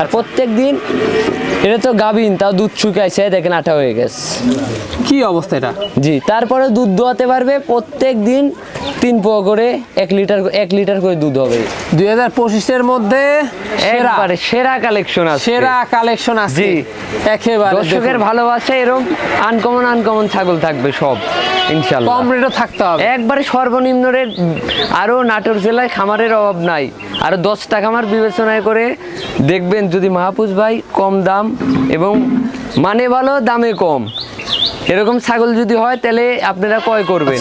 আর প্রত্যেক দিন এটা তো গাভিন তাও দুধ শুকাইছে দেখেন আটা হয়ে গেছে। কি অবস্থা এটা? জি তারপরে দুধ দোয়াতে পারবে প্রত্যেক দিন তিন পোয়া করে এক লিটার এক লিটার করে দুধ হবে। দুই হাজার পঁচিশের মধ্যে একবারে সেরা কালেকশন আছে। সেরা কালেকশন আছে। একেবারে দর্শকের ভালোবাসা এরকম আনকমন আনকমন ছাগল থাকবে সব ইনশাল্লাহ কম রেটও থাকতে হবে। একবারে সর্বনিম্ন রেট আরও নাটোর জেলায় খামারের অভাব নাই। আরও দশটা খামার বিবেচনায় করে দেখবেন যদি মাহফুজ ভাই কম দাম এবং মানে ভালো দামে কম। এরকম ছাগল যদি হয় তাহলে আপনারা কয় করবেন?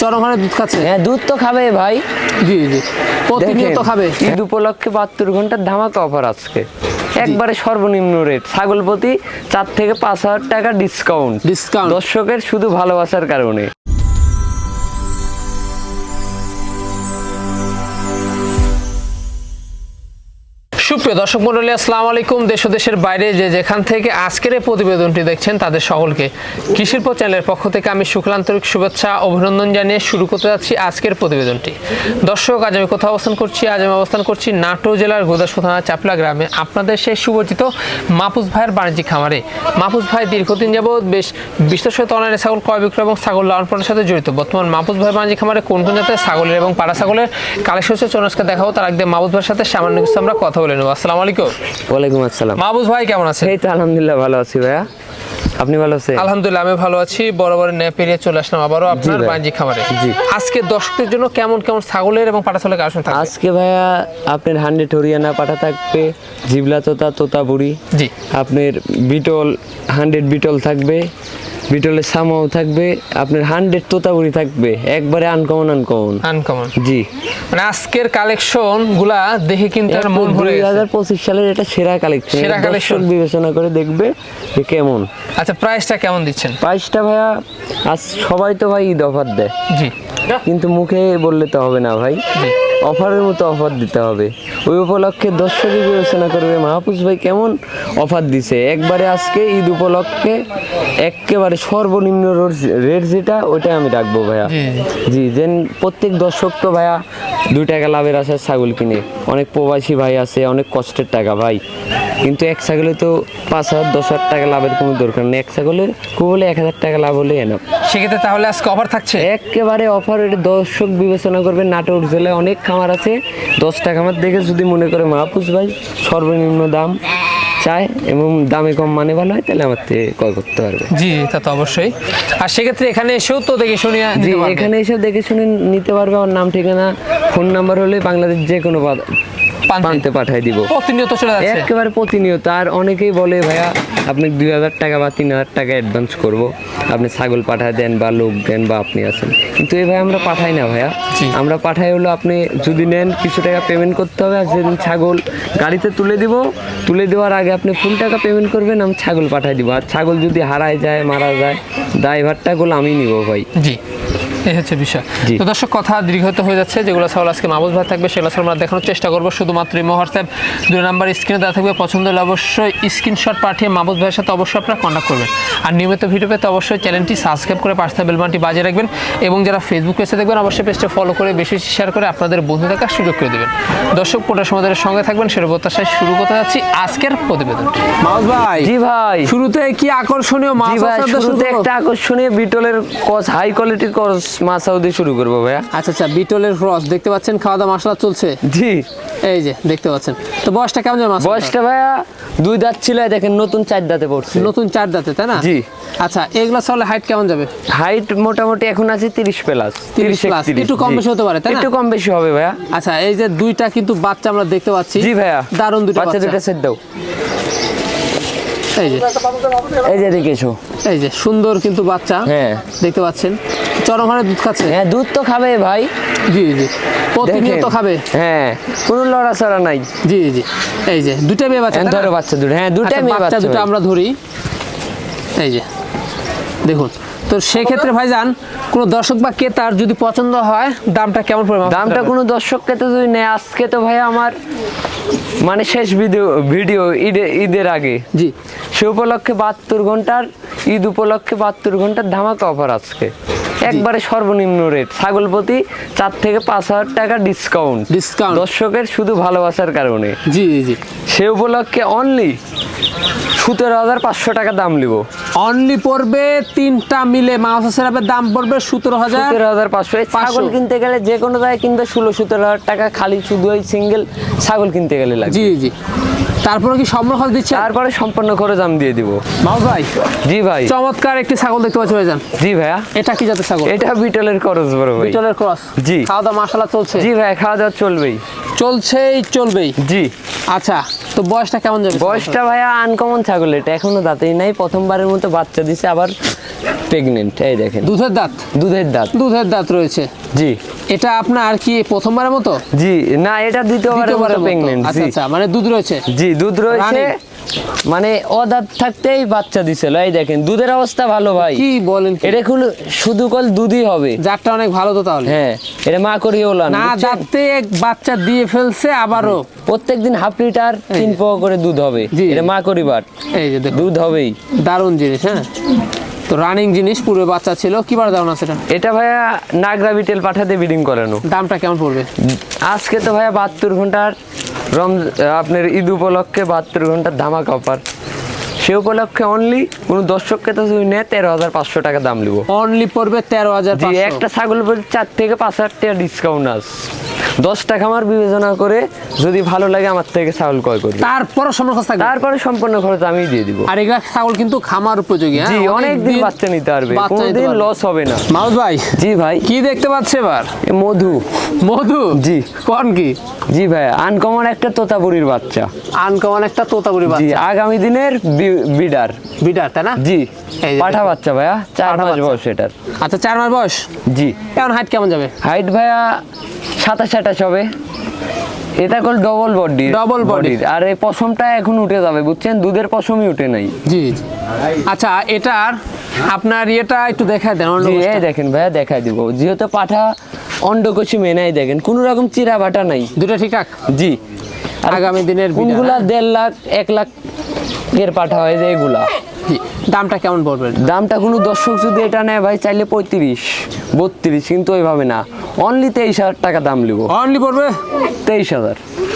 চরম হারে দুধ খাচ্ছে? হ্যাঁ দুধ তো খাবে ভাই। জি জি। প্রতিনিয়ত খাবে। ঈদ উপলক্ষে বাহাত্তর ঘণ্টার ধামাকা অফার আজকে। একবারে সর্বনিম্ন রেট ছাগল প্রতি চার থেকে পাঁচ হাজার টাকা ডিসকাউন্ট ডিসকাউন্ট দর্শকের শুধু ভালোবাসার কারণে। সুপ্রিয় দর্শক মন্ডলী আসসালামু আলাইকুম। দেশ ও দেশের বাইরে যে যেখান থেকে আজকের এই প্রতিবেদনটি দেখছেন, তাদের সকলকে কৃষিরপ চ্যানেলের পক্ষ থেকে আমি শুক্লান্তরিক শুভেচ্ছা, অভিনন্দন জানিয়ে শুরু করতে যাচ্ছি আজকের প্রতিবেদনটি। দর্শক, আজ আমি কোথাও অবস্থান করছি? আজ আমি অবস্থান করছি নাটোর জেলার গোদাসপুর থানা, চাপলা গ্রামে। আপনাদের সেই সুপরিচিত মাহফুজ ভাইয়ের বাণিজ্যিক খামারে। মাহফুজ ভাই, দীর্ঘদিন যাবৎ বেশ বিশ্বসত অনলাইনে ছাগল ক্রয় বিক্রয় এবং ছাগল লালন পালনের সাথে জড়িত। বর্তমান মাহফুজ ভাই বাণিজ্যিক খামারে কোন কোন জাতের ছাগলের এবং পাড়া ছাগলের কালেকশন হচ্ছে চনস্কা দেখাবো। তার আগে মাহফুজ ভাইয়ের সাথে সামান্য কিছু আমরা কথা বলে নেব। আসসালামু আলাইকুম। ওয়ালাইকুম আসসালাম। মাহবুজ ভাই কেমন আছেন? এই তো আলহামদুলিল্লাহ ভালো আছি ভাইয়া। আপনি ভালো আছেন? আলহামদুলিল্লাহ আমি ভালো আছি। বড় বড় ন্যায় পেরিয়ে চলে আসলাম আবারও আপনার। বাণিজ্যিক খামারে। জি। আজকে দর্শকদের জন্য কেমন কেমন ছাগলের এবং পাটা ছাগলের কালেকশন থাকবে? আজকে ভাইয়া আপনার হান্ড্রেড হরিয়ানা পাঠা থাকবে জিবলা তোতা তোতাপুরি জি। আপনার বিটল হান্ড্রেড বিটল থাকবে। বিটলের সামাও থাকবে আপনার হান্ড্রেড তোতাপুরি থাকবে একবারে আনকমন আনকমন আনকমন জি। মানে আজকের কালেকশনগুলা দেখে কিন্তু আর মন ভরে দুই হাজার পঁচিশ সালের এটা সেরা কালেকশন সেরা collection। বিবেচনা করে দেখবে যে কেমন। আচ্ছা প্রাইসটা কেমন দিচ্ছেন? প্রাইসটা ভাইয়া আজ সবাই তো ভাই ঈদ অফার দেয়। জি। কিন্তু মুখে বললে তো হবে না ভাই। জি। অফারের মতো অফার দিতে হবে। ওই উপলক্ষে দর্শকই বিবেচনা করবে মাহফুজ ভাই কেমন অফার দিছে? একবারে আজকে ঈদ উপলক্ষে একেবারে সর্বনিম্ন রেট যেটা ওটা আমি রাখব ভাইয়া। জি, যেন প্রত্যেক দর্শক তো ভাইয়া দুই টাকা লাভের আছে ছাগল কিনে। অনেক প্রবাসী ভাই আছে অনেক কষ্টের টাকা ভাই। কিন্তু এক ছাগলে তো পাঁচ হাজার দশ হাজার টাকা লাভের কোনো দরকার নেই। এক ছাগলে খুব হলে এক হাজার টাকা লাভ হলে এনাফ সেক্ষেত্রে তাহলে আজকে অফার থাকছে? একেবারে অফার এটা দর্শক বিবেচনা করবে নাটোর জেলায় অনেক খামার আছে। দশ টাকা আমার দেখে যদি মনে করে মাহফুজ ভাই সর্বনিম্ন দাম চায় এবং দামে কম মানে ভালো হয় তাহলে আমার থেকে ক্রয় করতে পারবে। জি তা তো অবশ্যই। আর সেক্ষেত্রে এখানে এসেও তো দেখে শুনিয়ে জি এখানে এসে দেখে শুনে নিতে পারবে। আমার নাম ঠিকানা ফোন নাম্বার হলে বাংলাদেশ যে কোনো পান্তে। পাঠাই দিব। প্রতিনিয়ত চলে যাচ্ছে। একেবারে প্রতিনিয়ত। আর অনেকেই বলে ভাইয়া আপনি দুই হাজার টাকা বা তিন হাজার টাকা অ্যাডভান্স করব। আপনি ছাগল পাঠায় দেন বা লোক দেন বা আপনি আছেন। কিন্তু এই ভাই আমরা পাঠাই না ভাইয়া। আমরা পাঠাই হলো আপনি যদি নেন কিছু টাকা পেমেন্ট করতে হবে। আর যেদিন ছাগল গাড়িতে তুলে দিব তুলে দেওয়ার আগে আপনি ফুল টাকা পেমেন্ট করবেন আমি ছাগল পাঠাই দিব। আর ছাগল যদি হারায় যায় মারা যায় ড্রাইভারটা গুলো আমি নিব ভাই। জি। এই হচ্ছে বিষয়। তো দর্শক কথা দীর্ঘত হয়ে যাচ্ছে। যেগুলো ছাগল আজকে মাহবুজ ভাই থাকবে সেগুলো ছাগল আমরা দেখানোর চেষ্টা করব। শুধুমাত্র ইমো হোয়াটসঅ্যাপ দুই নাম্বার স্ক্রিনে দেওয়া থাকবে। পছন্দ হলে অবশ্যই স্ক্রিনশট পাঠিয়ে মাহবুজ ভাইয়ের সাথে অবশ্যই আপনারা কন্ট্যাক্ট করবেন। আর নিয়মিত ভিডিও পেতে অবশ্যই চ্যানেলটি সাবস্ক্রাইব করে পাশে থাকা বেলবানটি বাজিয়ে রাখবেন এবং যারা ফেসবুক পেজে দেখবেন অবশ্যই পেজটা ফলো করে বেশি বেশি শেয়ার করে আপনাদের বন্ধু থাকার সুযোগ করে দেবেন। দর্শক পুরোটা সমাজের সঙ্গে থাকবেন সেটা প্রত্যাশায় শুরু করতে যাচ্ছি আজকের প্রতিবেদন। মাহবুজ ভাই জি ভাই। শুরুতে কি আকর্ষণীয় মাছ ভাই শুরু শুরুতে একটা আকর্ষণীয় বিটলের কস হাই কোয়ালিটির কস মাছ সাউদি শুরু করব ভাইয়া। আচ্ছা আচ্ছা বিটলের ক্রস দেখতে পাচ্ছেন? খাওয়া দাওয়া মশলা চলছে? জি। এই যে দেখতে পাচ্ছেন। তো বয়সটা কেমন মাছ বয়সটা ভাইয়া দুই দাঁত ছিল দেখেন নতুন চার দাঁতে পড়ছে। নতুন চার দাঁতে তাই না? জি। আচ্ছা এগুলো চলে হাইট কেমন যাবে? হাইট মোটামুটি এখন আছে তিরিশ প্লাস 30 plus, একটু কম বেশি হতে পারে, তাই না? একটু কম বেশি হবে ভাইয়া। আচ্ছা এই যে দুইটা কিন্তু বাচ্চা আমরা দেখতে পাচ্ছি। জি ভাইয়া। দারুণ দুটো বাচ্চা দুটা সেট দাও। এই যে এই যে দেখেছ এই যে সুন্দর কিন্তু বাচ্চা। হ্যাঁ। দেখতে পাচ্ছেন। চরম হারে দুধ খাচ্ছে। হ্যাঁ দুধ তো খাবে ভাই। জি জি। প্রতিনিয়ত খাবে। হ্যাঁ কোনো লড়াচড়া নাই। জি জি। এই যে দুটা মেয়ে বাচ্চা? ধরো বাচ্চা দুটো। হ্যাঁ দুটাই আচ্ছা, মেয়ে বাচ্চা দুটো আমরা ধরি। এই যে দেখুন। তো সেক্ষেত্রে ভাইজান কোন দর্শক বা ক্রেতার যদি পছন্দ হয় দামটা কেমন পড়বে দামটা কোনো দর্শককে তো যদি নেয় আজকে তো ভাই আমার মানে শেষ ভিডিও ভিডিও ঈদে ঈদের আগে। জি। সে উপলক্ষে বাহাত্তর ঘণ্টার ঈদ উপলক্ষে বাহাত্তর ঘণ্টার ধামাকা অফার আজকে। একবারে সর্বনিম্ন রেট ছাগল প্রতি চার থেকে পাঁচ হাজার টাকা ডিসকাউন্ট ডিসকাউন্ট দর্শকের শুধু ভালোবাসার কারণে। জি জি জি। সে উপলক্ষে অনলি সতেরো হাজার পাঁচশো টাকা দাম নিব। অনলি পড়বে তিনটা মিলে। মাউস সেরাপের দাম পড়বে সতেরো হাজার সতেরো হাজার পাঁচশো। ছাগল কিনতে গেলে যে কোনো জায়গায় কিনবে ষোলো সতেরো হাজার টাকা খালি শুধু ওই সিঙ্গেল ছাগল কিনতে গেলে লাগে জি জি। তারপরে কি সম্পূর্ণ খরচ দিচ্ছে তারপরে সম্পূর্ণ খরচ আমি দিয়ে দিব। মাউস ভাই জি ভাই। চমৎকার একটি ছাগল দেখতে পাচ্ছি ভাইজান। জি ভাইয়া। এটা কি জাতের ছাগল? এটা বিটলের খরচ বড় ভাই। বিটলের ক্রস। জি। খাওয়া দাওয়া মাসালা চলছে। জি ভাই খাওয়া দাওয়া চলবেই। চলছেই চলবেই। জি। আচ্ছা তো বয়সটা কেমন যাবে? বয়সটা ভাইয়া আনকমন ছাগল এটা। এখনও দাঁতেই নাই প্রথমবারের মতো বাচ্চা দিছে আবার প্রেগনেন্ট এই দেখেন। দুধের দাঁত? দুধের দাঁত। দুধের দাঁত রয়েছে। জি। এটা আপনার কি প্রথমবারের মতো? জি না এটা দ্বিতীয়বারের মতো প্রেগনেন্ট আচ্ছা আচ্ছা মানে দুধ রয়েছে। জি দুধ রয়েছে। মানে অদাঁত থাকতেই বাচ্চা দিছিল এই দেখেন দুধের অবস্থা ভালো ভাই। কি বলেন এটা খুল শুধু কল দুধই হবে। জাতটা অনেক ভালো তো তাহলে। হ্যাঁ এটা মা করি ওলান না দাঁতে এক বাচ্চা দিয়ে ফেলছে আবারও। প্রত্যেকদিন হাফ লিটার তিন পোয়া করে দুধ হবে। এটা মা করিবার। এই যে দুধ হবেই। দারুণ জিনিস হ্যাঁ। তো রানিং জিনিস পুরো বাচ্চা ছিল। কিবার দারুণ আছে এটা? এটা ভাইয়া নাগরা বিটেল পাঠাতে বিডিং করানো দামটা কেমন পড়বে? আজকে তো ভাইয়া বাহাত্তর ঘণ্টার রম আপনার ঈদ উপলক্ষে বাহাত্তর ঘণ্টার ধামাকা অফার সে উপলক্ষে অনলি কোনো দর্শককে তো যদি নেয় তেরো হাজার পাঁচশো টাকা দাম নিব অনলি পড়বে তেরো হাজার একটা ছাগল বলতে চার থেকে পাঁচ হাজার টাকা ডিসকাউন্ট আস দশ টাকা আমার বিবেচনা করে যদি ভালো লাগে আমার থেকে ছাগল ক্রয় করবে। তারপরও সমস্যা থাকবে? তারপরে সম্পূর্ণ খরচ আমি দিয়ে দিব। আর এগুলা ছাগল কিন্তু খামার উপযোগী হ্যাঁ? জি অনেক দিন বাচ্চা নিতে পারবে। কোনোদিন লস হবে না। মাউস ভাই জি ভাই। কি দেখতে পাচ্ছে এবার? মধু। মধু? জি। কোন কি? জি ভাই আনকমন একটা তোতাপুরির বাচ্চা। আনকমন একটা তোতাপুরি জি বাচ্চা। আগামী দিনের বিডার। বিডার তাই না? জি পাঠা বাচ্চা ভাইয়া চার মাস বয়স এটার। আচ্ছা চার মাস বয়স? জি। এখন হাইট কেমন যাবে? হাইট ভাইয়া সাতাশ আঠাশ হবে। এটা কল ডবল বডি Double body। আর এই পশমটা এখন উঠে যাবে বুঝছেন? দুধের পশমই উঠে নাই। জি আচ্ছা এটার আপনার ইয়েটা একটু দেখায় দেন এই দেখেন ভাইয়া দেখাই দিব। যেহেতু পাঠা অন্ডকোষী মেনাই দেখেন কোনো রকম চিরা বাটা নাই। দুটো ঠিকঠাক জি। আগামী দিনের কোনগুলা? দেড় লাখ এক লাখ এর পাঠা হয় যে এগুলা? দামটা কেমন পড়বে দামটা কোনো দর্শক যদি এটা নেয় ভাই চাইলে পঁয়ত্রিশ বত্রিশ কিন্তু ওইভাবে না। অনলি তেইশ হাজার টাকা দাম নিব অনলি পড়বে? তেইশ হাজার।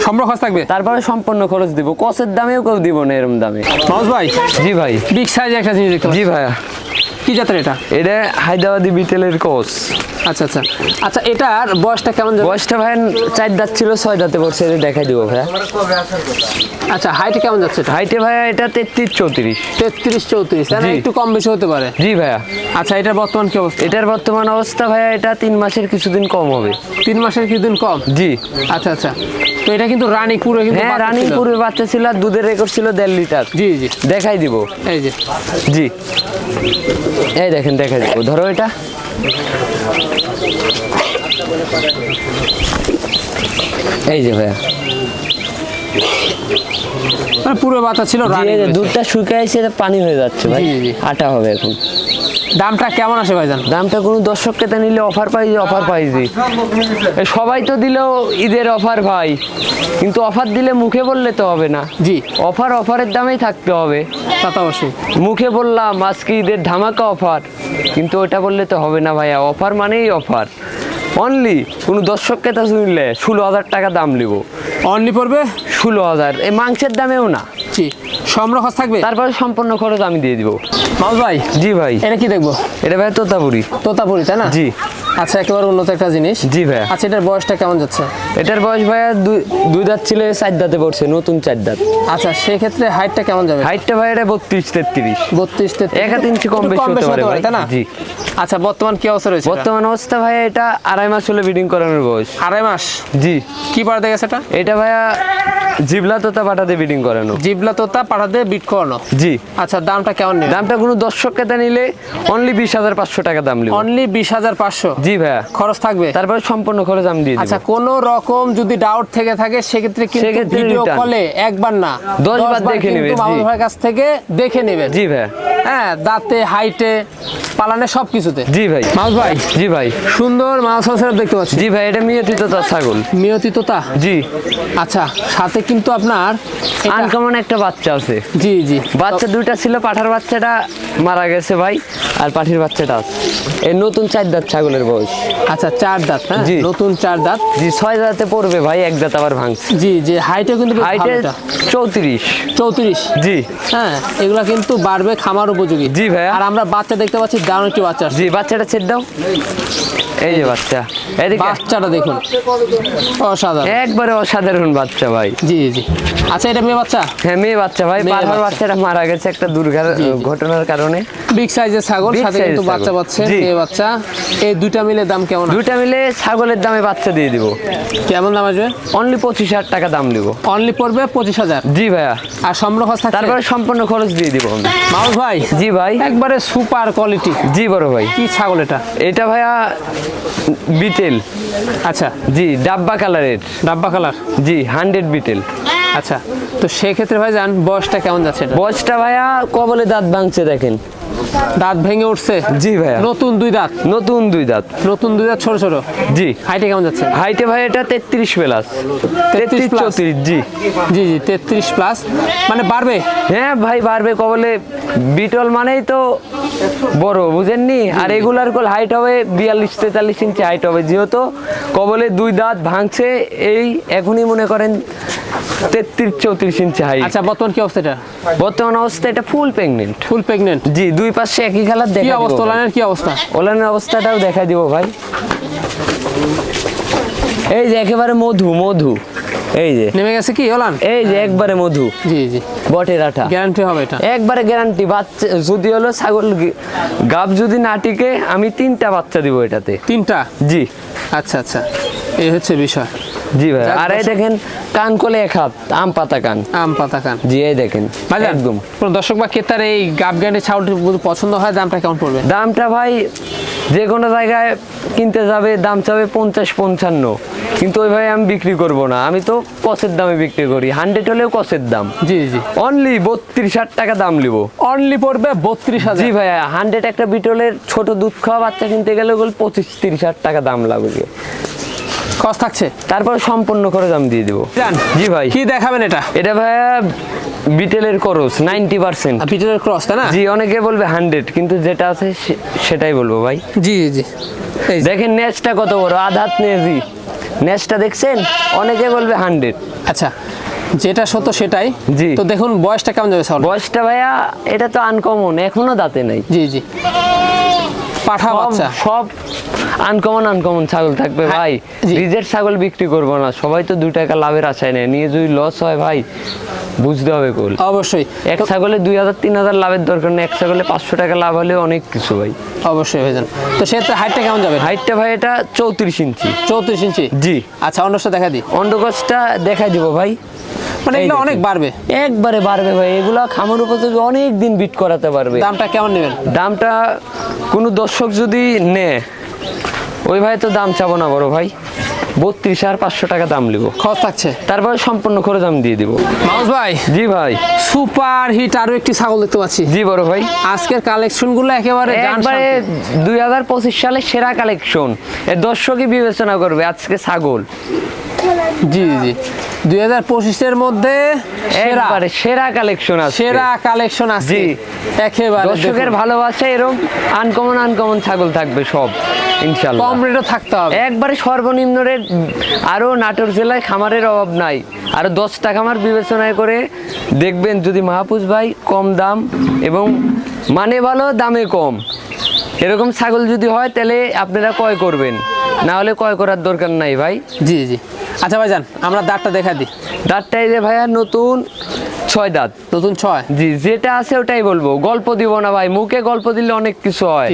সম্পর্ক খরচ থাকবে? তারপরে সম্পূর্ণ খরচ দিব। কসের দামেও কেউ দিব না এরম দামে। মাউস ভাই? জি ভাই। বিগ সাইজ একটা জিনিস দেখতে জি ভাইয়া। কি জাতের এটা? এটা হায়দ্রাবাদি বিটেলের কস। আচ্ছা আচ্ছা। আচ্ছা এটার বয়সটা কেমন বয়সটা ভাই চার দাঁত ছিল ছয় দাঁতে পড়ছে দেখাই দিব ভাইয়া। আচ্ছা হাইট কেমন যাচ্ছে হাইটে ভাইয়া এটা তেত্রিশ চৌত্রিশ। তেত্রিশ চৌত্রিশ একটু কম বেশি হতে পারে। জি ভাইয়া। আচ্ছা এটার বর্তমান কি অবস্থা? এটার বর্তমান অবস্থা ভাইয়া এটা তিন মাসের কিছুদিন কম হবে। তিন মাসের কিছুদিন কম? জি। আচ্ছা আচ্ছা। তো এটা কিন্তু রানী পুরো কিন্তু হ্যাঁ বাচ্চা রানিং বাচ্চা ছিল আর দুধের রেকর্ড ছিল দেড় লিটার। জি জি। দেখাই দিব। এই যে। জি। এই দেখেন দেখাই দিব। ধরো এটা। এই যে ভাইয়া মানে পুরো বাতা ছিল। দুধটা শুকাইছে এটা পানি হয়ে যাচ্ছে ভাই। আটা হবে এখন দামটা কেমন আসে ভাইজান? দামটা কোনো দর্শক ক্রেতা নিলে অফার পাইছি অফার পাইছি এ সবাই তো দিলেও ঈদের অফার ভাই। কিন্তু অফার দিলে মুখে বললে তো হবে না। জি। অফার অফারের দামেই থাকতে হবে। তা তো অবশ্যই। মুখে বললাম আজকে ঈদের ধামাকা অফার কিন্তু ওটা বললে তো হবে না ভাইয়া। অফার মানেই অফার অনলি কোনো দর্শক ক্রেতা শুনলে ষোলো হাজার টাকা দাম নিব। অনলি পড়বে? ষোলো হাজার। এই মাংসের দামেও না। জি। সম্পর্ক খরচ থাকবে? তারপরে সম্পূর্ণ খরচ আমি দিয়ে দিব। মাউস ভাই জি ভাই। এটা কি দেখব? এটা ভাই তোতাপুরি। তোতাপুরি তাই না? জি। আচ্ছা একেবারে উন্নত একটা জিনিস। জি ভাইয়া। আচ্ছা এটার বয়সটা কেমন যাচ্ছে? এটার বয়স ভাইয়া দুই দাঁত ছিল চার দাঁতে পড়ছে নতুন চার দাঁত। আচ্ছা সেক্ষেত্রে হাইটটা কেমন যাবে? হাইটটা ভাই এটা বত্রিশ তেত্রিশ। বত্রিশ এক হাত ইঞ্চি কম বেশি হতে পারে তাই না? জি। আচ্ছা বর্তমান কি অবস্থা রয়েছে বর্তমান অবস্থা ভাইয়া এটা আড়াই মাস হলে বিডিং করানোর বয়স। আড়াই মাস? জি। কি পাড়া গেছে এটা? এটা ভাইয়া জিবলা তোতা পাটাতে বিডিং করানো জিবলা তোতা পাঠাতে বিট করানো। জি। আচ্ছা দামটা কেমন নেবে দামটা কোনো দর্শক ক্রেতা নিলে অনলি বিশ হাজার পাঁচশো টাকা দাম নিব। অনলি বিশ হাজার পাঁচশো? জি ভাইয়া। খরচ থাকবে? তারপরে সম্পূর্ণ খরচ আমি দিয়ে আচ্ছা কোন রকম যদি ডাউট থেকে থাকে সেক্ষেত্রে কিন্তু ভিডিও কলে একবার না দশ বার দেখে নেবে। মামুন ভাইয়ের কাছ থেকে দেখে নেবেন। জি ভাইয়া। হ্যাঁ দাঁতে হাইটে পালানে সব কিছুতে। জি ভাই। মাউস ভাই জি ভাই। সুন্দর মাছ সেরাপ দেখতে পাচ্ছি। জি ভাই এটা মিয়তি তোতা ছাগল। মিয়তি তোতা জি। আচ্ছা সাথে কিন্তু আপনার আনকমন একটা বাচ্চা আছে। জি জি। বাচ্চা দুইটা ছিল পাঠার বাচ্চাটা মারা গেছে ভাই আর পাঠির বাচ্চাটা আছে। এই নতুন চার দাঁত ছাগলের বয়স। আচ্ছা চার দাঁত হ্যাঁ? জি। নতুন চার দাঁত। জি ছয় দাঁতে পড়বে ভাই এক দাঁত আবার ভাঙছে। জি জি হাইটে কিন্তু হাইটে চৌত্রিশ। চৌত্রিশ? জি। হ্যাঁ এগুলা কিন্তু বাড়বে খামার উপযোগী। জি ভাই আর আমরা বাচ্চা দেখতে পাচ্ছি দারুণ একটি বাচ্চা। জি বাচ্চাটা ছেড়ে দাও। এই যে বাচ্চা। এদিকে। বাচ্চাটা দেখুন। অসাধারণ। একবারে অসাধারণ বাচ্চা ভাই। জি জি আচ্ছা এটা মেয়ে বাচ্চা? হ্যাঁ মেয়ে বাচ্চা ভাই বারবার বাচ্চাটা মারা গেছে একটা দুর্ঘটনার কারণে। বিগ সাইজের ছাগল সাথে কিন্তু বাচ্চা জি। মেয়ে বাচ্চা। এই দুইটা মিলে দাম কেমন দুইটা মিলে ছাগলের দামে বাচ্চা দিয়ে দিব। কেমন দাম আসবে? অনলি পঁচিশ হাজার টাকা দাম দিব। অনলি পড়বে পঁচিশ হাজার? জি ভাইয়া। আর সম্পূর্ণ খরচ তারপরে সম্পূর্ণ খরচ দিয়ে দিব। মাউস ভাই? জি ভাই। একবারে সুপার কোয়ালিটি জি বড় ভাই। কি ছাগল এটা? এটা ভাইয়া বিটেল। আচ্ছা। জি ডাব্বা কালারের ডাব্বা কালার জি হান্ড্রেড বিটেল। Bye. আচ্ছা তো সেক্ষেত্রে ভাই জান বয়সটা কেমন যাচ্ছে বয়সটা ভাইয়া কবলে দাঁত ভাঙছে দেখেন। দাঁত ভেঙে উঠছে? জি ভাইয়া। নতুন দুই দাঁত? নতুন দুই দাঁত। নতুন দুই দাঁত ছোট ছোট? জি। হাইটে কেমন যাচ্ছে? হাইটে ভাই এটা তেত্রিশ প্লাস। তেত্রিশ plus? চৌত্রিশ জি। জি জি তেত্রিশ প্লাস। মানে বাড়বে? হ্যাঁ ভাই বাড়বে কবলে। বিটল মানেই তো বড় বুঝেননি? আর এগুলার কল হাইট হবে বিয়াল্লিশ তেতাল্লিশ ইঞ্চি হাইট হবে। যেহেতু কবলে দুই দাঁত ভাঙছে এই এখনই মনে করেন তেত্রিশ চৌত্রিশ ইঞ্চি হাইট আচ্ছা বর্তমান কি অবস্থা এটা? বর্তমান অবস্থা এটা ফুল প্রেগনেন্ট ফুল প্রেগনেন্ট জি দুই পাশে একই খেলার দেখা অবস্থা ওলানের কি অবস্থা? ওলানের অবস্থাটাও দেখা দিব ভাই। এই যে একেবারে মধু মধু। এই যে। নেমে গেছে কি ওলান? এই যে একবারে মধু। জি জি। বটের আঠা। গ্যারান্টি হবে এটা। একবারে গ্যারান্টি বাচ্চা যদি হলো ছাগল গাব যদি না টিকে আমি তিনটা বাচ্চা দিব এটাতে। তিনটা? জি। আচ্ছা আচ্ছা। এই হচ্ছে বিষয়। জি ভাই। আর এই দেখেন কান কোলে এক হাত আম পাতা কান। আম পাতা কান। জি এই দেখেন একদম। দর্শক বা ক্রেতার এই গাব গ্যান্ডের ছাউলটি পছন্দ হয় দামটা কেমন পড়বে? দামটা ভাই যে কোনো জায়গায় কিনতে যাবে দাম চাবে পঞ্চাশ পঞ্চান্ন। কিন্তু ওই ভাই আমি বিক্রি করব না। আমি তো কসের দামে বিক্রি করি। হান্ড্রেড হলেও কসের দাম। জি জি। অনলি বত্রিশ হাজার টাকা দাম নিব। অনলি পড়বে বত্রিশ হাজার। জি ভাই হান্ড্রেড একটা বিটলের ছোট দুধ খাওয়া বাচ্চা কিনতে গেলে ওগুলো পঁচিশ তিরিশ হাজার টাকা দাম লাগবে। কস থাকছে। তারপর সম্পূর্ণ করে দাম দিয়ে দিব। জান জি ভাই। কি দেখাবেন এটা? এটা ভাইয়া বিটেলের করস নাইনটি পার্সেন্ট। পিটারের ক্রস তাই না? জি অনেকে বলবে হান্ড্রেড কিন্তু যেটা আছে সেটাই বলব ভাই। জি জি এই দেখেন নেচটা কত বড় আধাত নেজি। নেচটা দেখছেন? অনেকে বলবে হান্ড্রেড। আচ্ছা যেটা সত্য সেটাই। জি। তো দেখুন বয়সটা কেমন যাবে ছাগল বয়সটা ভাইয়া এটা তো আনকমন এখনও দাঁতে নাই। জি জি। পাঠা সব বাচ্চা। সব আনকমন আনকমন ছাগল থাকবে হ্যাঁ, ভাই। রিজের ছাগল বিক্রি করব না। সবাই তো দু টাকা লাভের আশায় নেয়। নিয়ে যদি লস হয় ভাই বুঝতে হবে কোল অবশ্যই। এক ছাগলে দুই হাজার তিন হাজার লাভের দরকার নেই। এক ছাগলে পাঁচশো টাকা লাভ হলে অনেক কিছু ভাই। অবশ্যই হয়ে যান তো সেক্ষেত্রে হাইটটা কেমন যাবে? হাইটটা ভাই এটা চৌত্রিশ ইঞ্চি। চৌত্রিশ ইঞ্চি? জি। আচ্ছা অন্যটা দেখা দিই। অন্ডকোষটা দেখাই দিব ভাই। মানে এগুলো অনেক বাড়বে। একবারে বাড়বে ভাই এগুলো খামার উপযোগী অনেক দিন বিট করাতে পারবে। দামটা কেমন নেবেন? দামটা কোনো দর্শক যদি নেয় ওই ভাই তো দাম চাবো না বড় ভাই। বত্রিশ আর পাঁচশো টাকা দাম নিব খরচ থাকছে। তারপরে সম্পূর্ণ করে দাম দিয়ে দিব। মাউস ভাই জি ভাই। সুপার হিট আরও একটি ছাগল দেখতে পাচ্ছি। জি বড় ভাই। আজকের কালেকশনগুলো একেবারে একবারে দুই হাজার পঁচিশ সালে সেরা কালেকশন। এর দর্শকই বিবেচনা করবে আজকে ছাগল। জি জি। দুই হাজার পঁচিশের মধ্যে সেরা। একবারে সেরা কালেকশন আছে সেরা কালেকশন আছে জি। একেবারে দর্শকের। ভালোবাসা এরকম আনকমন আনকমন ছাগল থাকবে সব। ইনশাল্লাহ কম রেটও থাকতে হবে। একবারে সর্বনিম্ন রেট আরও নাটোর জেলায় খামারের অভাব নাই। আরও দশটা খামার বিবেচনায় করে দেখবেন যদি মাহাপুষ ভাই কম দাম এবং মানে ভালো দামে কম। এরকম ছাগল যদি হয় তাহলে আপনারা ক্রয় করবেন। না হলে ক্রয় করার দরকার নাই ভাই। জি জি। আচ্ছা ভাই যান আমরা দাঁতটা দেখা দিই। দাঁতটাই যে ভাইয়া নতুন ছয় দাঁত। নতুন ছয়? জি যেটা আছে ওটাই বলব। গল্প দিব না ভাই মুখে গল্প দিলে অনেক কিছু হয়।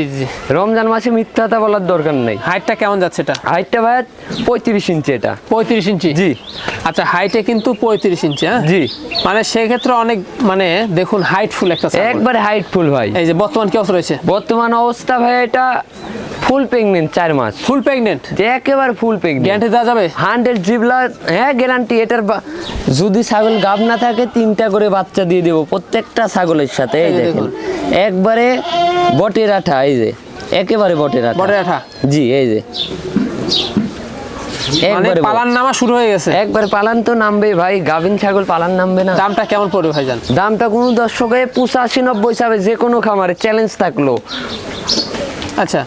রমজান মাসে মিথ্যাটা বলার দরকার নেই। হাইটটা কেমন যাচ্ছে এটা? হাইটটা ভাই পঁয়ত্রিশ ইঞ্চি এটা। পঁয়ত্রিশ ইঞ্চি? জি। আচ্ছা হাইটে কিন্তু পঁয়ত্রিশ ইঞ্চি হ্যাঁ? জি। মানে সেক্ষেত্রে অনেক মানে দেখুন হাইটফুল একটা। একবারে হাইটফুল ভাই। এই যে বর্তমান কি অবস্থা রয়েছে? বর্তমান অবস্থা ভাই এটা ফুল প্রেগনেন্ট চার মাস। ফুল প্রেগনেন্ট যে একেবারে ফুল প্রেগনেন্ট গ্যারান্টি দেওয়া যাবে? হান্ড্রেড জিবলা হ্যাঁ গ্যারান্টি এটার যদি ছাগল গাব না থাকে তিনটা করে বাচ্চা দিয়ে দেবো প্রত্যেকটা ছাগলের সাথে এই দেখুন। একবারে বটের আঠা এই যে। একেবারে বটের আঠা। বটের আঠা? জি এই যে। মানে একবারে পালান নামা শুরু হয়ে গেছে। একবার পালান তো নামবে ভাই গাভিন ছাগল পালান নামবে না। দামটা কেমন পড়বে ভাইজান? দামটা কোনো দর্শকে পঁচাশি নব্বই যে কোনো খামারে চ্যালেঞ্জ থাকল। আচ্ছা।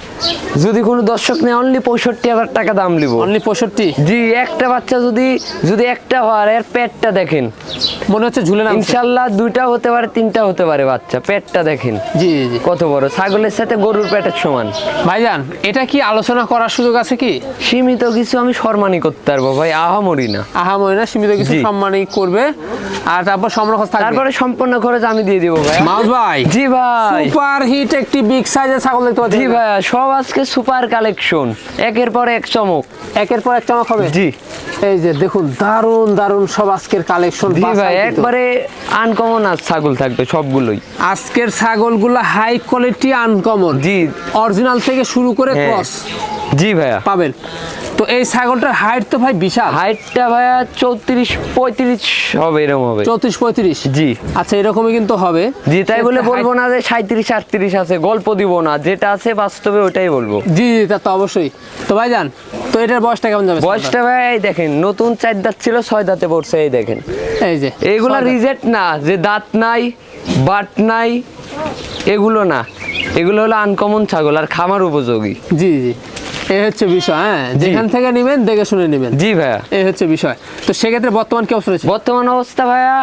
যদি কোনো দর্শক নেই অনলি পঁয়ষট্টি হাজার টাকা দাম নিব। অনলি পঁয়ষট্টি? জি একটা বাচ্চা যদি যদি একটা হয় এর পেটটা দেখেন। মনে হচ্ছে ঝুলে নামছে। ইনশাল্লাহ দুইটা হতে পারে তিনটা হতে পারে বাচ্চা পেটটা দেখেন। জি জি কত বড় ছাগলের সাথে গরুর পেটের সমান। ভাইজান এটা কি আলোচনা করার সুযোগ আছে কি? সীমিত কিছু আমি সম্মানই করতে পারব ভাই আহামরি না। আহা মহিনা সীমিত কিছু। সম্মানই করবে। আর তারপর সংরক্ষণ থাকবে। তারপরে সম্পূর্ণ খরচ আমি দিয়ে দিব ভাই। মাউস ভাই। জি ভাই। সুপার হিট একটি বিগ সাইজের ছাগল দেখতে পাচ্ছি। জি ভাইয়া সব আজকে সুপার কালেকশন একের পর এক চমক। একের পর এক চমক হবে? জি। এই যে দেখুন দারুণ দারুণ সব আজকের কালেকশন জি ভাই একবারে আনকমন আজ ছাগল থাকবে সবগুলোই। আজকের ছাগলগুলো হাই কোয়ালিটি আনকমন জি। অরিজিনাল থেকে শুরু করে হ্যাঁ। ক্রস জি ভাইয়া। পাবেন। তো এই ছাগলটার হাইট তো ভাই বিশাল। হাইটটা ভাইয়া চৌত্রিশ পঁয়ত্রিশ হবে এরকম হবে। চৌত্রিশ পঁয়ত্রিশ? জি। আচ্ছা এরকমই কিন্তু হবে। জি তাই বলে বলব না যে সাঁত্রিশ আটত্রিশ আছে গল্প দিব না। যেটা আছে বাস্তবে ওটাই বলব। জি জি তা তো অবশ্যই। তো ভাই যান তো এটার বয়সটা কেমন যাবে? বয়সটা ভাই দেখেন নতুন চার দাঁত ছিল ছয় দাঁতে পড়ছে এই দেখেন। এই যে এগুলো রিজেক্ট না যে দাঁত নাই বাট নাই এগুলো না। এগুলো হলো আনকমন ছাগল আর খামার উপযোগী। জি জি। এই হচ্ছে বিষয় হ্যাঁ? যেখান থেকে নেবেন দেখে শুনে নেবেন। জি ভাইয়া। এই হচ্ছে বিষয়। তো সেক্ষেত্রে বর্তমান কি অবস্থা রয়েছে? বর্তমান অবস্থা ভাইয়া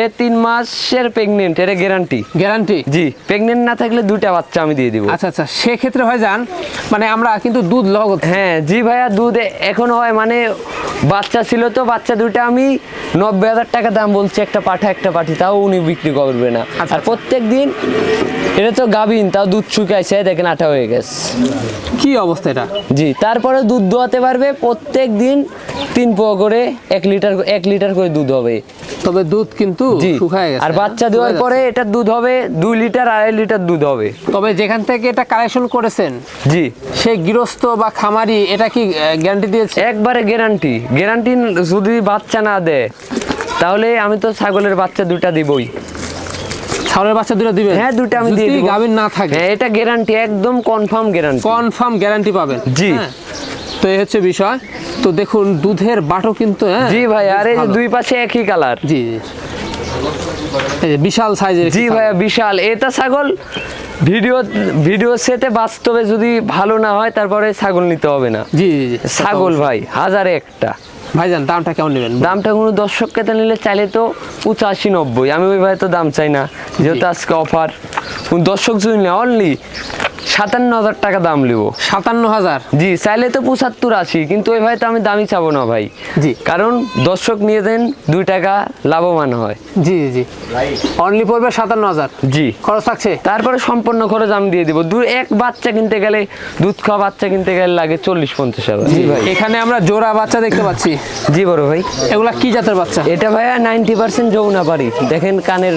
এ তিন মাসের প্রেগনেন্ট এটা গ্যারান্টি গ্যারান্টি জি প্রেগনেন্ট না থাকলে দুইটা বাচ্চা আমি দিয়ে দিব। আচ্ছা আচ্ছা সেক্ষেত্রে ভাই যান মানে আমরা কিন্তু দুধ লগত হ্যাঁ জি ভাইয়া দুধ এখন হয় মানে বাচ্চা ছিল তো বাচ্চা দুইটা আমি নব্বই হাজার টাকা দাম বলছি একটা পাঠা একটা পাঠি তাও উনি বিক্রি করবে না। আচ্ছা, আর প্রত্যেক দিন এটা তো গাভিন তাও দুধ শুকাইছে দেখেন আটা হয়ে গেছে। কি অবস্থা এটা? জি তারপরে দুধ দোয়াতে পারবে প্রত্যেক দিন তিন পোয়া করে এক লিটার এক লিটার করে দুধ হবে। তবে দুধ কিন্তু শুকায় গেছে আর বাচ্চা দেওয়ার পরে এটার দুধ হবে দুই লিটার আড়াই লিটার দুধ হবে। তবে যেখান থেকে এটা কালেকশন করেছেন জি। সেই গৃহস্থ বা খামারি এটা কি গ্যারান্টি দিয়েছে? একবারে গ্যারান্টি গ্যারান্টি যদি বাচ্চা না দেয় তাহলে আমি তো ছাগলের বাচ্চা দুটা দিবই। ছাগলের বাচ্চা দুটো দিবেন? হ্যাঁ দুটো আমি দিয়ে দিব। গাভীর না থাকে। হ্যাঁ এটা গ্যারান্টি একদম কনফার্ম গ্যারান্টি কনফার্ম গ্যারান্টি পাবেন। জি। হ্যাঁ। তো এই হচ্ছে বিষয়। তো দেখুন দুধের বাটো কিন্তু হ্যাঁ জি ভাই আর এই দুই পাশে একই কালার জি বিশাল সাইজের জি ভাইয়া বিশাল। এটা ছাগল ভিডিও ভিডিও সেটে বাস্তবে যদি ভালো না হয় তারপরে ছাগল নিতে হবে না। জি জি। ছাগল ভাই হাজারে একটা। ভাইজান, দামটা কেমন নেবেন? দামটা কোনো দর্শক কেতে নিলে চাইলে তো পঁচাশি, নব্বই। আমি ওই ভাই তো দাম চাই না। যেহেতু আজকে অফার দর্শক যদি অনলি সাতান্ন হাজার টাকা দাম নিব সাতান্ন হাজার জি চাইলে তো পঁচাত্তর আশি কিন্তু ওই ভাই তো আমি দামই চাবো না ভাই। জি। কারণ দর্শক নিয়ে দেন দুই টাকা লাভবান হয়। জি জি জি। অনলি পড়বে সাতান্ন হাজার জি। খরচ থাকছে? তারপরে সম্পূর্ণ খরচ আমি দিয়ে দিব। দু এক বাচ্চা কিনতে গেলে দুধ খাওয়া বাচ্চা কিনতে গেলে লাগে চল্লিশ পঞ্চাশ হাজার। জি ভাই। এখানে আমরা জোড়া বাচ্চা দেখতে পাচ্ছি। জি বড় ভাই। এগুলা কি জাতের বাচ্চা? এটা ভাইয়া নাইনটি পার্সেন্ট যৌনা পারি দেখেন কানের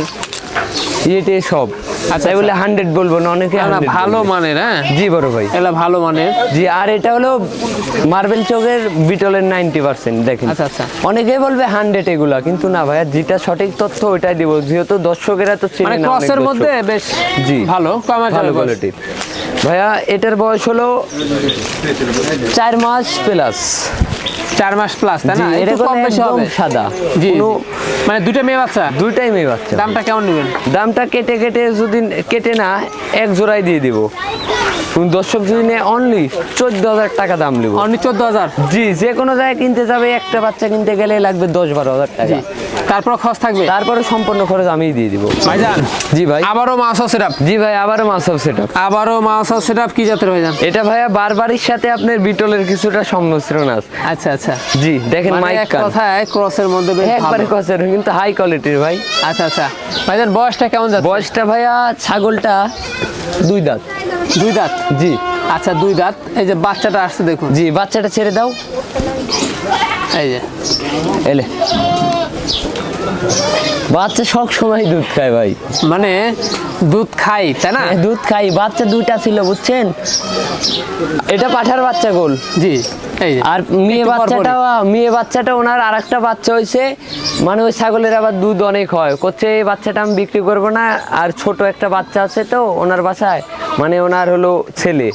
ইয়েটে সব। আচ্ছা বলে হান্ড্রেড বলব না অনেকে না, না, 100 ভালো মানের হ্যাঁ? জি বড় ভাই। এগুলা ভালো মানের। জি আর এটা হলো মার্বেল চোখের বিটলের নাইনটি পার্সেন্ট দেখেন। আচ্ছা, আচ্ছা। অনেকে বলবে হান্ড্রেড এগুলা কিন্তু না ভাইয়া যেটা সঠিক তথ্য ওইটাই দিব। যেহেতু দর্শকেরা তো চেনে মানে না ক্রসের মধ্যে বেশ জি ভালো কম ভালো ভালো কোয়ালিটি ভাইয়া এটার বয়স হলো চার মাস প্লাস চার মাস প্লাস তাই না? এটা কম বেশি হবে। সাদা। জি মানে দুইটা মেয়ে বাচ্চা? দুইটাই মেয়ে বাচ্চা। দামটা কেমন নেবেন? দামটা কেটে কেটে যদি কেটে না এক জোড়াই দিয়ে দিব। কোন দর্শক যদি নেয় অনলি চোদ্দ হাজার টাকা দাম নেব। অনলি চোদ্দ হাজার জি যে কোনো জায়গায় কিনতে যাবে একটা বাচ্চা কিনতে গেলে লাগবে দশ বারো হাজার টাকা। তারপর খরচ থাকবে? তারপরে সম্পূর্ণ খরচ আমিই দিয়ে দিব। ভাইজান জি ভাই। আবারও মাছ আপ জি ভাই আবারও মাছ সেট। আবারও মাছ আপ কি জাতের ভাইজান? এটা ভাইয়া বারবারির সাথে আপনার বিটলের কিছুটা সংমিশ্রণ আছে। আচ্ছা আচ্ছা। জি দেখেন মানে মাইক কান। কথায় ক্রসের মধ্যে বেশ একবারে। কষের কিন্তু হাই কোয়ালিটির ভাই। আচ্ছা আচ্ছা। ভাইজান বয়সটা কেমন যাচ্ছে? বয়সটা ভাইয়া ছাগলটা দুই দাঁত। দুই দাঁত? জি। আচ্ছা দুই দাঁত। এই যে বাচ্চাটা আসছে দেখুন। জি বাচ্চাটা ছেড়ে দাও। এই যে। এলে। বাচ্চা সব সময় দুধ খায় ভাই। মানে দুধ খাই তাই না? হ্যাঁ, দুধ খাই। বাচ্চা দুইটা ছিল বুঝছেন? এটা পাঠার বাচ্চা গোল। জি। আর মেয়ে একটু পর পরই। বাচ্চাটা মেয়ে বাচ্চাটা ওনার আর একটা বাচ্চা হয়েছে মানে ওই ছাগলের আবার দুধ অনেক হয়। করছে এই বাচ্চাটা আমি বিক্রি করব না আর ছোট একটা বাচ্চা আছে তো ওনার বাসায়। মানে ওনার হলো ছেলে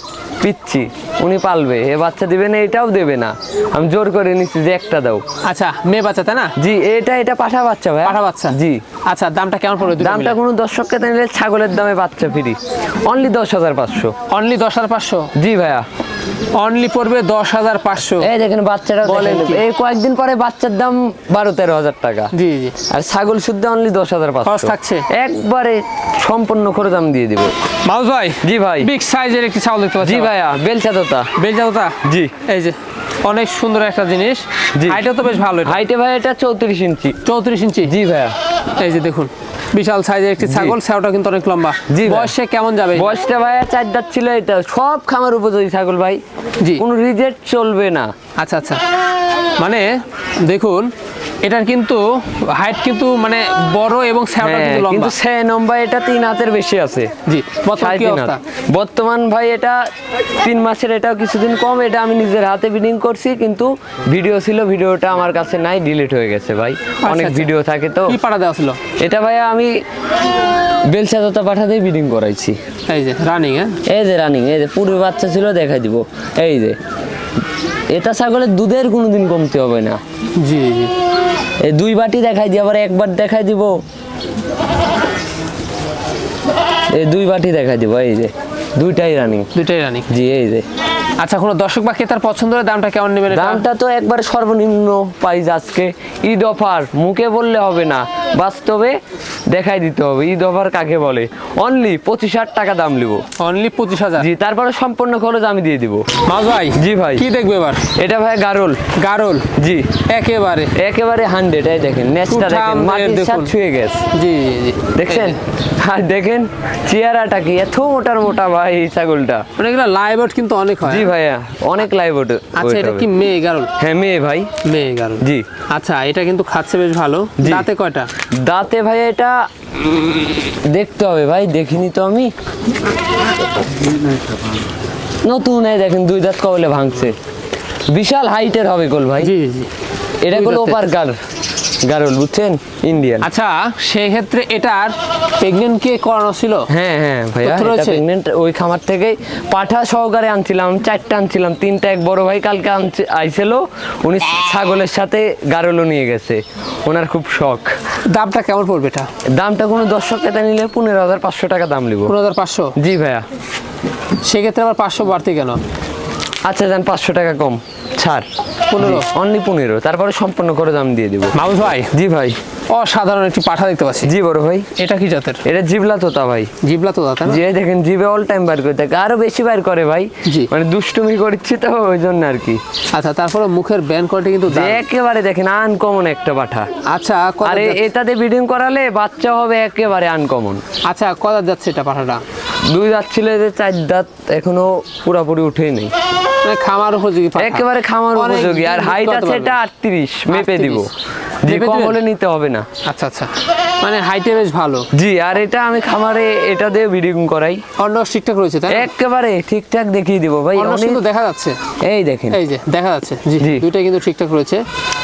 পিচ্ছি উনি পালবে। এ বাচ্চা দিবে না এটাও দেবে না। আমি জোর করে নিচ্ছি যে একটা দাও। আচ্ছা মেয়ে বাচ্চা তাই না? জি এটা এটা পাঠা বাচ্চা ভাই পাঠা বাচ্চা? জি। আচ্ছা দামটা কেমন পড়বে দামটা কোনো দর্শককে নিলে ছাগলের দামে বাচ্চা ফ্রি। অনলি দশ হাজার পাঁচশো। অনলি দশ হাজার পাঁচশো? জি ভাইয়া। অনলি পড়বে দশ হাজার পাঁচশো। এই দেখেন বাচ্চাটা বলেন বলেন এই কয়েকদিন পরে বাচ্চার দাম বারো তেরো হাজার টাকা। জি জি। আর ছাগল শুদ্ধ অনলি দশ হাজার খরচ থাকছে? একবারে সম্পূর্ণ করে দাম দিয়ে দিব। মাউস ভাই জি ভাই। বিগ সাইজের একটি ছাগল দেখতে পাচ্ছি জি ভাইয়া বেলচা তোতা বেলজাউতা জি। এই যে অনেক সুন্দর একটা জিনিস। জি। হাইটও তো বেশ ভালো হাইটে ভাই এটা চৌত্রিশ ইঞ্চি। চৌত্রিশ ইঞ্চি? জি ভাইয়া। এই যে দেখুন বিশাল সাইজের একটি ছাগল সেওটা কিন্তু অনেক লম্বা। জি বয়স বয়সে কেমন যাবে? বয়সটা ভাই চার দাঁত ছিল এটা সব খামার উপযোগী ছাগল ভাই। জি। কোনো রিজেক্ট চলবে না। আচ্ছা আচ্ছা। মানে দেখুন এটার কিন্তু হাইট কিন্তু মানে বড় এবং হ্যাঁ, কিন্তু নম্বর এটা তিন হাতের বেশি আছে। জি বর্তমান ভাই এটা তিন মাসের এটাও কিছুদিন কম এটা আমি নিজের হাতে বিডিং করছি কিন্তু ভিডিও ছিল ভিডিওটা আমার কাছে নাই ডিলিট হয়ে গেছে ভাই। অনেক আচ্ছা। ভিডিও থাকে তো। কি পাড়া দেওয়া ছিল? এটা ভাই আমি দোতা পাঠাতেই বিডিং করাইছি। এই যে রানিং হ্যাঁ? এই যে রানিং এই যে পুরো বাচ্চা ছিল দেখাই দিব। এই যে এটা ছাগলের দুধের কোনোদিন কমতে হবে না। জি জি। এই দুই বাটি দেখাই দিই আবার একবার দেখাই দিব। এই দুই বাটি দেখাই দিব এই যে। দুইটাই রানিং দুইটাই রানিং জি এই যে। আচ্ছা কোনো দর্শক বা ক্রেতার পছন্দের দামটা কেমন নেবেন? দামটা তো একবার সর্বনিম্ন প্রাইস আজকে ঈদ অফার মুখে বললে হবে না। বাস্তবে দেখাই দিতে হবে। ঈদ অফার কাকে বলে? অনলি পঁচিশ হাজার টাকা দাম নিব। অনলি পঁচিশ হাজার? জি তারপরে সম্পূর্ণ খরচ আমি দিয়ে দিব। মাছ ভাই জি ভাই। কি দেখবে এবার? এটা ভাই গারল। গারল? জি। একেবারে। একেবারে হান্ড্রেড এই দেখেন উঠান দেখেন মাটির। সাথে ছুঁয়ে গেছে। জি জি জি দেখছেন? আর দেখেন চেহারাটা কি এত মোটার মোটা ভাই এই ছাগলটা। মানে এগুলো লাইভ কিন্তু অনেক হয়। জি ভাইয়া অনেক লাইভ ওটা আচ্ছা এটা কি মেয়ে গারল? হ্যাঁ মেয়ে ভাই। মেয়ে গারল। জি। আচ্ছা এটা কিন্তু খাচ্ছে বেশ ভালো। দাঁতে কয়টা? দাঁতে ভাই এটা দেখতে হবে ভাই দেখিনি তো আমি। নতুন এই দেখেন দুই দাঁত কবলে ভাঙছে। বিশাল হাইটের হবে গোল ভাই। এটা দুই ওপার দাঁতের। গারল বুঝছেন? ইন্ডিয়ান আচ্ছা সেই ক্ষেত্রে এটার প্রেগনেন্ট কে করানো ছিল? হ্যাঁ হ্যাঁ ভাইয়া? প্রেগনেন্ট ওই খামার থেকেই পাঠা সহকারে আনছিলাম চারটা আনছিলাম তিনটা এক বড় ভাই কালকে আনছে আইছিল উনি ছাগলের সাথে গারলও নিয়ে গেছে। ওনার খুব শখ। দামটা কেমন পড়বে এটা? দামটা কোনো দর্শক কেতা নিলে পনেরো হাজার পাঁচশো টাকা দাম নিব। পনেরো হাজার পাঁচশো? জি ভাইয়া। সেক্ষেত্রে আবার পাঁচশো বাড়তি কেন? আচ্ছা যান পাঁচশো টাকা কম। ছাড়। পনেরো? অনলি পনেরো। তারপরে সম্পূর্ণ করে দাম দিয়ে দিব। মাউস ভাই। জি ভাই। অসাধারণ একটি পাঠা দেখতে পাচ্ছি। জি বড় ভাই। এটা কি জাতের? এটা জিবলা তোতা ভাই। জিবলা তো দাঁতা না? যে দেখেন জিবে অল টাইম বার করে থাকে। আরও বেশি বার করে ভাই। জি। মানে দুষ্টুমি করছি তো ওই জন্য আর কি। আচ্ছা তারপরে মুখের ব্যান্ড কোয়ালিটি কিন্তু একেবারে দেখেন আনকমন একটা পাঠা। আচ্ছা আরে এটাতে ব্রিডিং করালে বাচ্চা হবে একেবারে আনকমন আচ্ছা কত যাচ্ছে এটা পাঠাটা? দুই দাঁত ছিল যে চার দাঁত এখনও পুরাপুরি উঠেই নেই। মানে খামার উপযোগী একেবারে খামার উপযোগী। আর হাইট আছে এটা আটত্রিশ মেপে দিব। 38 যে কম হলে নিতে হবে না। আচ্ছা আচ্ছা। মানে হাইটে বেশ ভালো। জি আর এটা আমি খামারে এটা দিয়ে ব্রিডিং করাই। অন্য ঠিকঠাক রয়েছে তাই একেবারে ঠিকঠাক দেখিয়ে দিব ভাই অন্য কিন্তু দেখা যাচ্ছে। এই দেখেন। এই যে দেখা যাচ্ছে। জি। দুইটাই কিন্তু ঠিকঠাক রয়েছে।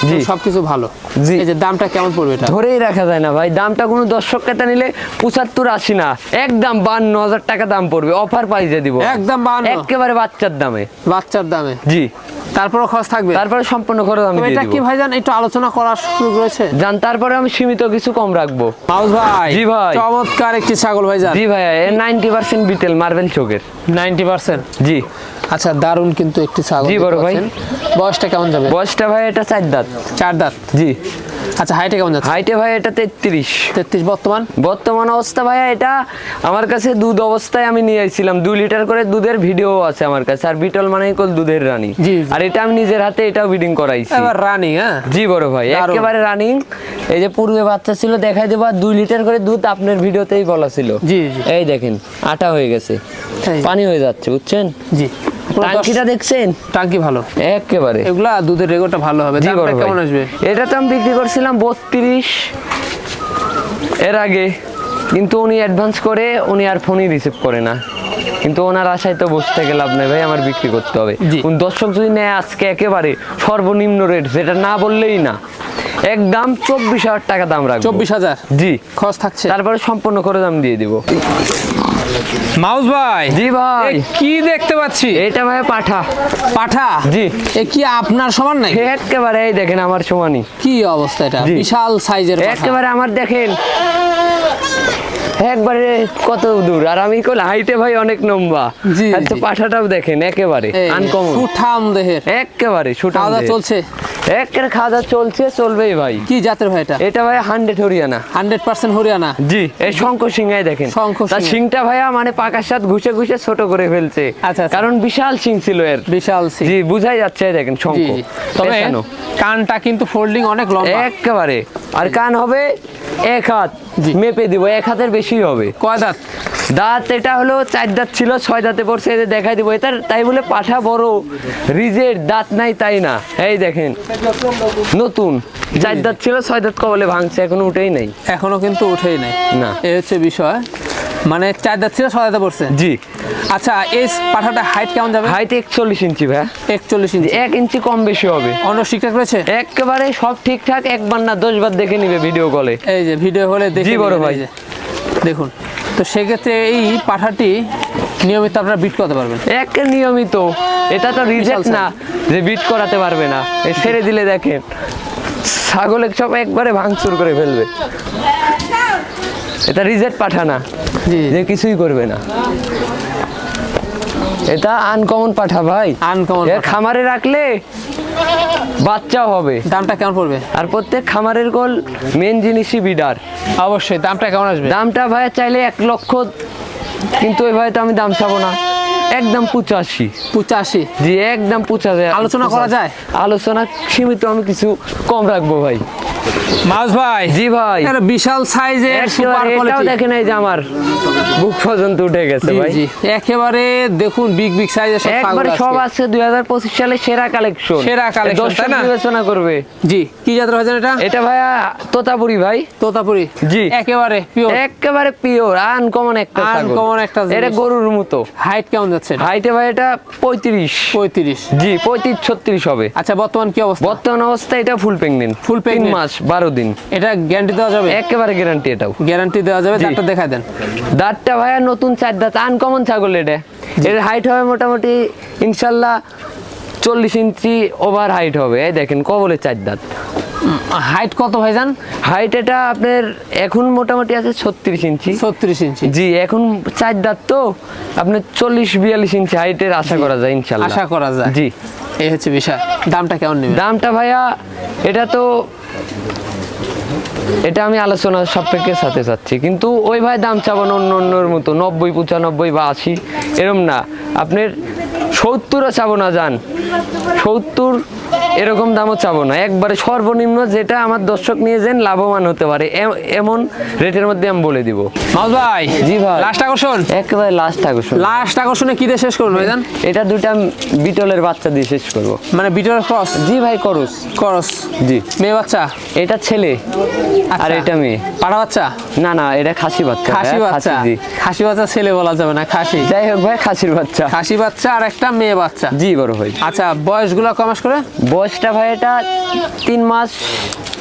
জি। সব কিছু ভালো। জি। এই যে দামটা কেমন পড়বে এটা? ধরেই রাখা যায় না ভাই দামটা কোনো দর্শক নিলে পঁচাত্তর আশি না একদম বান্ন হাজার টাকা দাম পড়বে অফার পাই পাইজে দিব। একদম 52? একেবারে বাচ্চার দামে। বাচ্চার দামে। জি। তারপরও খরচ থাকবে? তারপরে সম্পূর্ণ খরচ আমি এটা কি ভাইজান একটু আলোচনা করার সুযোগ রয়েছে? জান তারপরে আমি সীমিত কিছু কম রাখব। মাউস ভাই জি ভাই। চমৎকার একটি ছাগল ভাইজান। জি ভাই এর নাইনটি পার্সেন্ট বিটেল মার্বেল চোখের। Ninety percent? জি। আচ্ছা দারুণ কিন্তু একটি ছাগল জি, বড় ভাই। বয়সটা কেমন যাবে? বয়সটা ভাই এটা চার দাঁত। চার দাঁত। জি। আচ্ছা হাইটে কেমন যাচ্ছে? হাইটে ভাই এটা তেত্রিশ। তেত্রিশ বর্তমান? বর্তমান অবস্থা ভাইয়া এটা আমার কাছে দুধ অবস্থায় আমি নিয়ে এসেছিলাম দুই লিটার করে দুধের ভিডিও আছে আমার কাছে আর বিটল মানেই কল দুধের রানী। আর এটা আমি নিজের হাতে এটাও বিডিং করাইছি। এবার রানিং হ্যাঁ? জি বড় ভাই। একেবারে রানিং। এই যে পূর্বে বাচ্চা ছিল দেখাই দেবো আর দুই লিটার করে দুধ আপনার ভিডিওতেই বলা ছিল। জি, জি। এই দেখেন আটা হয়ে গেছে। পানি হয়ে যাচ্ছে বুঝছেন? জি। টাঙ্কিটা দেখছেন? টাঙ্কি ভালো। একেবারে। এগুলা দুধের রেগোটা ভালো হবে। কেমন আসবে? এটা তো আমি বিক্রি করছিলাম বত্রিশ। এর আগে। কিন্তু উনি অ্যাডভান্স করে উনি আর ফোনই রিসিভ করে না। কিন্তু ওনার আশায় তো বসে থেকে লাভ নেই ভাই আমার বিক্রি করতে হবে। কোন দর্শক যদি নেয় আজকে একেবারে সর্বনিম্ন রেট যেটা না বললেই না একদম চব্বিশ হাজার টাকা দাম রাখব। চব্বিশ হাজার? জি। খরচ থাকছে? তারপরে সম্পূর্ণ করে দাম দিয়ে দিব। মাউস ভাই জি ভাই। কি দেখতে পাচ্ছি? এটা ভাই পাঠা। পাঠা? জি। এ কি আপনার সমান নাই একেবারে এই দেখেন আমার সমানই। কি অবস্থা এটা? বিশাল সাইজের একেবারে আমার দেখেন। একবারে কত দূর। আর আমি কল হাইটে ভাই অনেক লম্বা। জি। পাঠাটাও দেখেন একেবারে। আনকমন। সুঠাম দেহের। একেবারে সুঠাম দেহের। চলছে? একের দাওয়া চলছে চলবেই ভাই। কি জাতের ভাই এটা? এটা ভাই hundred Haryana. Hundred percent Haryana. জি এই শঙ্খ সিংহাই দেখেন। শঙ্খ সিংটা ভাইয়া মানে পাকার সাথ ঘুষে ঘুষে ছোট করে ফেলছে। আচ্ছা, আচ্ছা। কারণ বিশাল সিং ছিল এর। বিশাল সিং জি বুঝাই যাচ্ছে দেখেন শঙ্খ। তবে কানটা কিন্তু ফোল্ডিং অনেক লম্বা। একেবারে। আর কান হবে এক হাত। মেপে দিব এক হাতের বেশি হবে। কয় দাঁত? দাঁত এটা হলো চার দাঁত ছিল ছয় দাঁতে পড়ছে যে দেখাই দিব। এটার তাই বলে পাঠা বড়। রিজের দাঁত নাই তাই না? এই দেখেন নতুন। চার দাঁত ছিল ছয় দাঁত কবলে ভাঙছে এখনও উঠেই নাই। এখনও কিন্তু উঠেই নাই। না। এই হচ্ছে বিষয় মানে চার দাঁত ছিল ছয় দাঁতে পড়ছে? জি। আচ্ছা এই পাঠাটা হাইট কেমন যাবে? হাইট একচল্লিশ ইঞ্চি ভাই একচল্লিশ ইঞ্চি। এক ইঞ্চি কম বেশি হবে। অন্য ঠিকঠাক রয়েছে? একেবারে সব ঠিকঠাক একবার না দশ বার দেখে নিবে ভিডিও কলে। এই যে ভিডিও হলে দেখে জি, বড় ভাই। দেখুন তো সেক্ষেত্রে এই পাঠাটি নিয়মিত আপনারা বিট করতে পারবেন। এক নিয়মিত। এটা তো রিজেক্ট না যে বিট করাতে পারবে না। এই ছেড়ে দিলে দেখেন ছাগলের সব একবারে ভাঙচুর করে ফেলবে। এটা রিজেক্ট পাঠানা জি। যে কিছুই করবে না। এটা আনকমন পাঠা ভাই। আনকমন খামারে রাখলে বাচ্চাও হবে। দামটা কেমন পড়বে? আর প্রত্যেক খামারের গোল মেন জিনিসই বিডার। অবশ্যই দামটা কেমন আসবে? দামটা ভাইয়া চাইলে এক লক্ষ কিন্তু ওই ভাই তো আমি দাম চাবো না। একদম পঁচাশি। পঁচাশি। জি একদম পঁচাশি। আলোচনা করা যায়? আলোচনা সীমিত আমি কিছু কম রাখব ভাই। মাউস ভাই জি ভাই। এটা বিশাল সাইজের সুপার কোয়ালিটি দেখেন এই যে আমার বুক পর্যন্ত উঠে গেছে ভাই। জি। একেবারে দেখুন বিগ বিগ সাইজের সব একবারে সব আছে দুই হাজার পঁচিশ সালে সেরা কালেকশন সেরা collection, তাই না? বিবেচনা করবে। জি কি জাতের ভাইজান এটা? এটা ভাইয়া তোতাপুরি ভাই। তোতাপুরি। জি। একেবারে পিওর একেবারে পিওর আনকমন একটা Uncommon একটা এটা গরুর মতো। হাইট কেমন যাচ্ছে হাইটে ভাই এটা পঁয়ত্রিশ। পঁয়ত্রিশ। জি পঁয়ত্রিশ ছত্রিশ হবে। আচ্ছা বর্তমান কি অবস্থা? বর্তমান অবস্থায় এটা ফুল প্রেগনেন্ট ফুল তিন মাস বারো দিন। এটা গ্যারান্টি দেওয়া যাবে? একেবারে গ্যারান্টি এটাও। গ্যারান্টি দেওয়া যাবে। দাঁতটা দেখা দেন। দাঁতটা ভাইয়া নতুন চার দাঁত আনকমন ছাগল এটা। এর হাইট হবে মোটামুটি ইনশাল্লাহ চল্লিশ ইঞ্চি ওভার হাইট হবে। এই দেখেন কবলে চার দাঁত। হাইট কত ভাই যান হাইট এটা আপনার এখন মোটামুটি আছে ছত্রিশ ইঞ্চি। ছত্রিশ ইঞ্চি। জি এখন চার দাঁত তো আপনার চল্লিশ বিয়াল্লিশ ইঞ্চি হাইটের আশা করা যায় ইনশাল্লাহ। আশা করা যায়। জি। এই হচ্ছে বিষয়। দামটা কেমন নেবে দামটা ভাইয়া এটা তো এটা আমি আলোচনা সাপেক্ষের সাথে চাচ্ছি কিন্তু ওই ভাই দাম চাবো অন্য অন্যর মতো নব্বই পঁচানব্বই বা আশি এরম না। আপনার সত্তরও চাবো না যান। সত্তর এরকম দামও চাবো না। একবারে সর্বনিম্ন যেটা আমার দর্শক নিয়ে যেন লাভবান হতে পারে এমন রেটের মধ্যে আমি বলে দিব। মাউস ভাই জি ভাই। লাস্ট আকর্ষণ? একেবারে লাস্ট আকর্ষণ। লাস্ট আকর্ষণে কি দিয়ে শেষ করুন ভাইজান? এটা দুটা বিটলের বাচ্চা দিয়ে শেষ করব। মানে বিটর ক্রস জি ভাই করুস। ক্রস। জি। মেয়ে বাচ্চা? এটা ছেলে। আর আচ্ছা। এটা মেয়ে। পাড়া বাচ্চা? না না এটা খাসি বাচ্চা খাসি বাচ্চা। জি। খাসি বাচ্চা ছেলে বলা যাবে না খাসি। যাই হোক ভাই খাসির বাচ্চা। খাসি বাচ্চা আর একটা মেয়ে বাচ্চা। জি বড় ভাই। আচ্ছা বয়সগুলো কমাস করে? বয়সটা ভাই এটা তিন মাস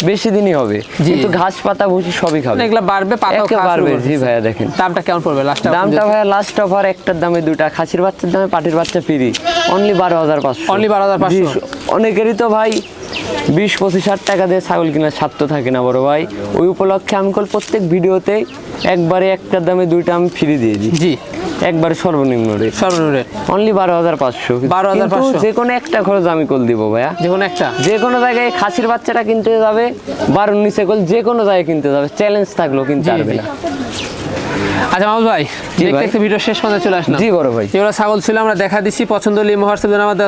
বেশি দিনই হবে। কিন্তু ঘাস পাতা ভুসি সবই খাবে। এগুলো বাড়বে খাওয়া শুরু জি ভাইয়া দেখেন। দামটা কেমন পড়বে? লাস্ট দামটা ভাইয়া লাস্ট অফার একটার দামে দুটা খাসির বাচ্চার দামে পাটির বাচ্চা ফ্রি অনলি বারো হাজার পাঁচশো। Only 12,500 অনেকেরই তো ভাই বিশ পঁচিশ হাজার টাকা দিয়ে ছাগল কেনার স্বার্থ থাকে না বড় ভাই। ওই উপলক্ষে আমি কল প্রত্যেক ভিডিওতে একবারে একটা দামে দুইটা আমি ফ্রি দিয়ে দিই। জি। একবারে সর্বনিম্ন রেট সর্বনিম্ন রেট অনলি বারো হাজার পাঁচশো। 12,500 যে কোনো একটা খরচ আমি কল দিব ভাইয়া। যে কোনো একটা। যে কোনো জায়গায় খাসির বাচ্চাটা কিনতে যাবে বারোর নিচে কল যে কোনো জায়গায় কিনতে যাবে। চ্যালেঞ্জ থাকল কিনতে পারবে না। আচ্ছা মামুদ ভাই দেখতে ভিডিও শেষ পর্যন্ত চলে আসলাম। জি বড় ভাই। যেগুলো ছাগল ছিল আমরা দেখা দিচ্ছি পছন্দ হলে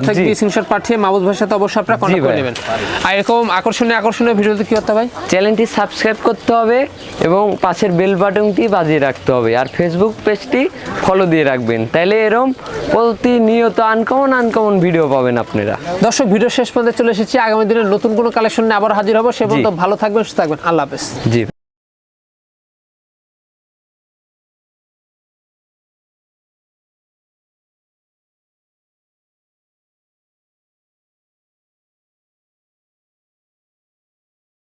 থাকবে জি। স্ক্রিনশট পাঠিয়ে। ভাইয়ের সাথে অবশ্যই আপনারা কন্ট্যাক্ট করে নেবেন। আর এরকম আকর্ষণীয় আকর্ষণীয় ভিডিওতে কি করতে হবে চ্যানেলটি সাবস্ক্রাইব করতে হবে এবং পাশের বেল বাটনটি বাজিয়ে রাখতে হবে। আর ফেসবুক পেজটি ফলো দিয়ে রাখবেন। তাইলে এরম প্রতিনিয়ত আনকমন আনকমন ভিডিও পাবেন আপনারা। দর্শক ভিডিও শেষ পর্যন্ত চলে এসেছি। আগামী দিনে নতুন কোনো কালেকশন নিয়ে আবার হাজির হব। সে পর্যন্ত ভালো থাকবেন সুস্থ থাকবেন। আল্লাহ হাফেজ। জি।